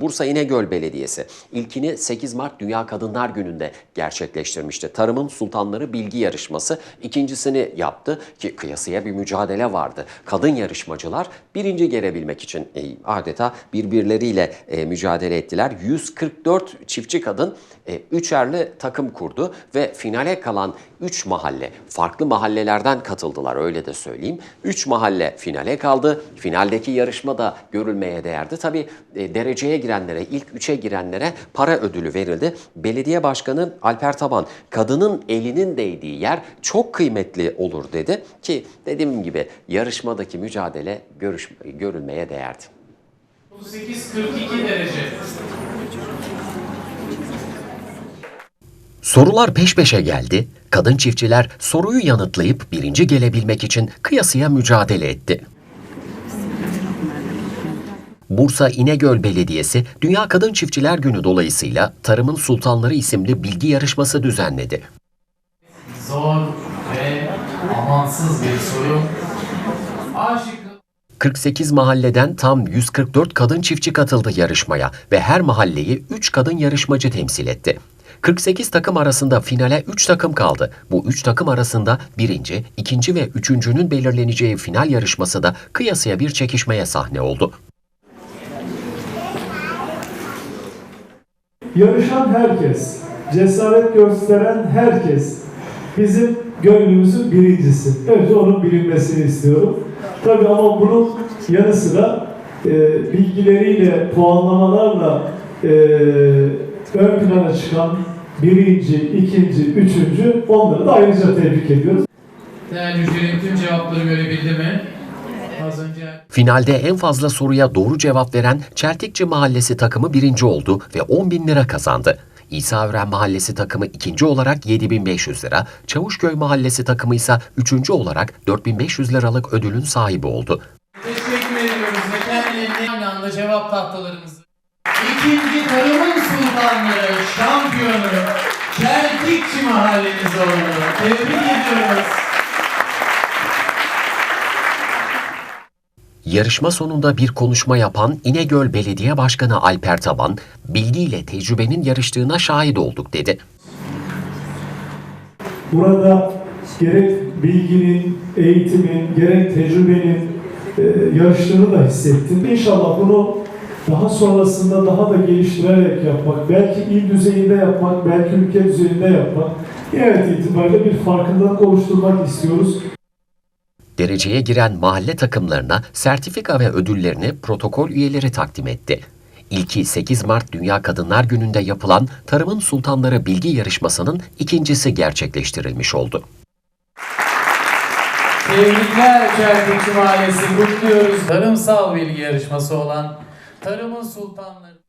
Bursa İnegöl Belediyesi ilkini 8 Mart Dünya Kadınlar Günü'nde gerçekleştirmişti. Tarımın Sultanları Bilgi Yarışması ikincisini yaptı ki kıyasıya bir mücadele vardı. Kadın yarışmacılar birinci gelebilmek için e, adeta birbirleriyle e, mücadele ettiler. 144 çiftçi kadın e, üçerli takım kurdu ve finale kalan 3 mahalle farklı mahallelerden katıldılar öyle de söyleyeyim. 3 mahalle finale kaldı. Finaldeki yarışma da görülmeye değerdi. Tabii e, dereceye girenlere, ilk 3'e girenlere para ödülü verildi. Belediye Başkanı Alper Taban kadının elinin değdiği yer çok kıymetli olur dedi ki dediğim gibi yarışmadaki mücadele görüş, görülmeye değerdi. 38-42 derece. Sorular peş peşe geldi. Kadın çiftçiler soruyu yanıtlayıp birinci gelebilmek için kıyasıya mücadele etti. Bursa İnegöl Belediyesi Dünya Kadın Çiftçiler Günü dolayısıyla Tarımın Sultanları isimli bilgi yarışması düzenledi. Zor ve amansız bir soru. A şıkkı 48 mahalleden tam 144 kadın çiftçi katıldı yarışmaya ve her mahalleyi 3 kadın yarışmacı temsil etti. 48 takım arasında finale 3 takım kaldı. Bu 3 takım arasında birinci, ikinci ve üçüncünün belirleneceği final yarışması da kıyasıya bir çekişmeye sahne oldu. Yarışan herkes, cesaret gösteren herkes bizim gönlümüzün birincisi. Önce onun bilinmesini istiyorum. Tabii ama bunun yanı sıra e, bilgileriyle, puanlamalarla e, ön plana çıkan birinci, ikinci, üçüncü onları da ayrıca tebrik ediyoruz. değerli jüri tüm cevapları görebildi mi? Az önce Finalde en fazla soruya doğru cevap veren Çeltikçi Mahallesi takımı birinci oldu ve 10 bin lira kazandı. İsa Ören Mahallesi takımı ikinci olarak 7500 lira, Çavuşköy Mahallesi takımı ise üçüncü olarak 4500 liralık ödülün sahibi oldu. teşekkür ediyoruz ve kendilerine aynı anda cevap tahtalarımızı. İkinci Tarımın Sultanları şampiyonu Çeltikçi Mahalleniz oldu. Tebrik ediyoruz. Yarışma sonunda bir konuşma yapan İnegöl Belediye Başkanı Alper Taban, bilgiyle tecrübenin yarıştığına şahit olduk dedi. Burada gerek bilginin, eğitimin, gerek tecrübenin e, yarıştığını da hissettim. İnşallah bunu daha sonrasında daha da geliştirerek yapmak, belki il düzeyinde yapmak, belki ülke düzeyinde yapmak, evet itibariyle bir farkındalık oluşturmak istiyoruz. Dereceye giren mahalle takımlarına sertifika ve ödüllerini protokol üyeleri takdim etti. İlki 8 Mart Dünya Kadınlar Günü'nde yapılan Tarımın Sultanları Bilgi Yarışması'nın ikincisi gerçekleştirilmiş oldu. Tebrikler Çeltikçi Mahallesi kutluyoruz. Tarımsal bilgi yarışması olan Tarımın Sultanları.